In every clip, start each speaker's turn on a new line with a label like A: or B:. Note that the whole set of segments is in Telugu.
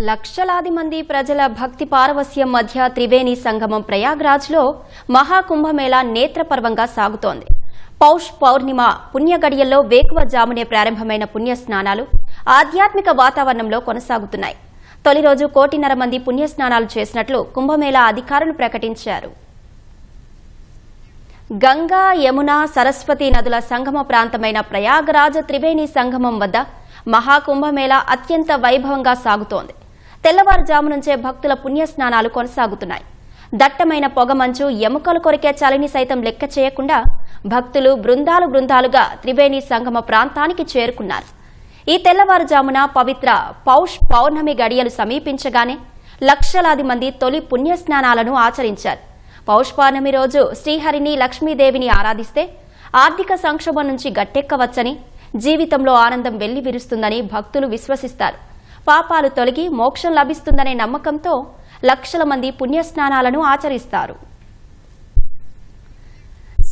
A: లక్షలాది మంది ప్రజల భక్తి పారవస్యం మధ్య త్రివేణి సంగమం ప్రయాగ్రాజ్లో మహాకుంభమేళా నేత్రపర్వంగా సాగుతోంది. పౌష్ పౌర్ణిమ పుణ్యగడియల్లో వేకువజామునే ప్రారంభమైన పుణ్య స్నానాలు ఆధ్యాత్మిక వాతావరణంలో కొనసాగుతున్నాయి. తొలి రోజు కోటిన్నర మంది పుణ్యస్నానాలు చేసినట్లు కుంభమేళా అధికారులు ప్రకటించారు. గంగా యమున సరస్వతి నదుల సంగమ ప్రాంతమైన ప్రయాగరాజ త్రివేణి సంగమం వద్ద మహాకుంభమేళా అత్యంత వైభవంగా సాగుతోంది. తెల్లవారుజాము నుంచే భక్తుల పుణ్యస్నానాలు కొనసాగుతున్నాయి. దట్టమైన పొగమంచు ఎముకలు కొరికే చలిని సైతం లెక్క చేయకుండా భక్తులు బృందాలు బృందాలుగా త్రివేణి సంగమ ప్రాంతానికి చేరుకున్నారు. ఈ తెల్లవారుజామున పవిత్ర పౌష్ పౌర్ణమి గడియలు సమీపించగానే లక్షలాది మంది తొలి పుణ్యస్నానాలను ఆచరించారు. పౌష్ పౌర్ణమి రోజు శ్రీహరిని లక్ష్మీదేవిని ఆరాధిస్తే ఆర్థిక సంక్షోభం నుంచి గట్టెక్కవచ్చని జీవితంలో ఆనందం వెల్లివిరుస్తుందని భక్తులు విశ్వసిస్తారు. పాపాలు తొలగి మోక్షం లభిస్తుందనే నమ్మకంతో లక్షల మంది పుణ్యస్నానాలను ఆచరిస్తారు.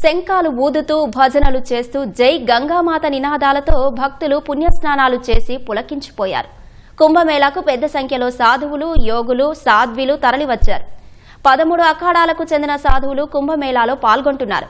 A: శంఖాలు ఊదుతూ భజనలు చేస్తూ జై గంగామాత నినాదాలతో భక్తులు పుణ్యస్నానాలు చేసి పులకించిపోయారు. కుంభమేళాకు పెద్ద సంఖ్యలో సాధువులు యోగులు సాధ్విలు తరలివచ్చారు. పదమూడు అఖాడాలకు చెందిన సాధువులు కుంభమేళాలో పాల్గొంటున్నారు.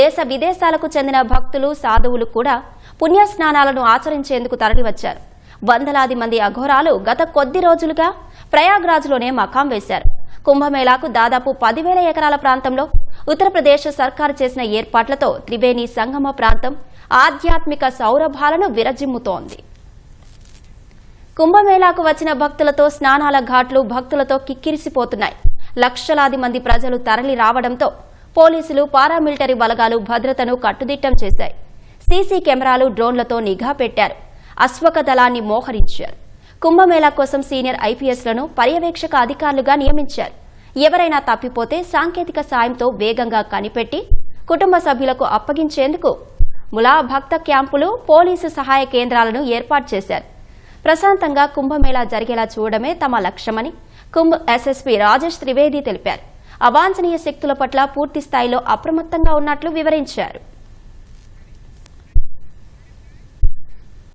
A: దేశ విదేశాలకు చెందిన భక్తులు సాధువులు కూడా పుణ్యస్నానాలను ఆచరించేందుకు తరలివచ్చారు. వందలాది మంది అఘోరాలు గత కొద్ది రోజులుగా ప్రయాగ్రాజ్లోనే మకాం వేశారు. కుంభమేళాకు దాదాపు పదివేల ఎకరాల ప్రాంతంలో ఉత్తరప్రదేశ్ సర్కారు చేసిన ఏర్పాట్లతో త్రివేణి సంగమ ప్రాంతం ఆధ్యాత్మిక సౌరభాలను విరజిమ్ముతోంది. కుంభమేళాకు వచ్చిన భక్తులతో స్నానాల ఘాట్లు భక్తులతో కిక్కిరిసిపోతున్నాయి. లక్షలాది మంది ప్రజలు తరలి రావడంతో పోలీసులు పారామిలిటరీ బలగాలు భద్రతను కట్టుదిట్టం చేశాయి. సీసీ కెమెరాలు డ్రోన్లతో నిఘా పెట్టారు. అశ్వక దళాన్ని మోహరించారు. కుంభమేళా కోసం సీనియర్ ఐపీఎస్లను పర్యవేక్షక అధికారులుగా నియమించారు. ఎవరైనా తప్పిపోతే సాంకేతిక సాయంతో వేగంగా కనిపెట్టి కుటుంబ సభ్యులకు అప్పగించేందుకు ములా భక్త క్యాంపులు పోలీసు సహాయ కేంద్రాలను ఏర్పాటు చేశారు. ప్రశాంతంగా కుంభమేళా జరిగేలా చూడడమే తమ లక్ష్యమని కుంభ ఎస్ఎస్పీ రాజేష్ త్రివేది తెలిపారు. అవాంఛనీయ శక్తుల పట్ల పూర్తి స్థాయిలో అప్రమత్తంగా ఉన్నట్లు వివరించారు.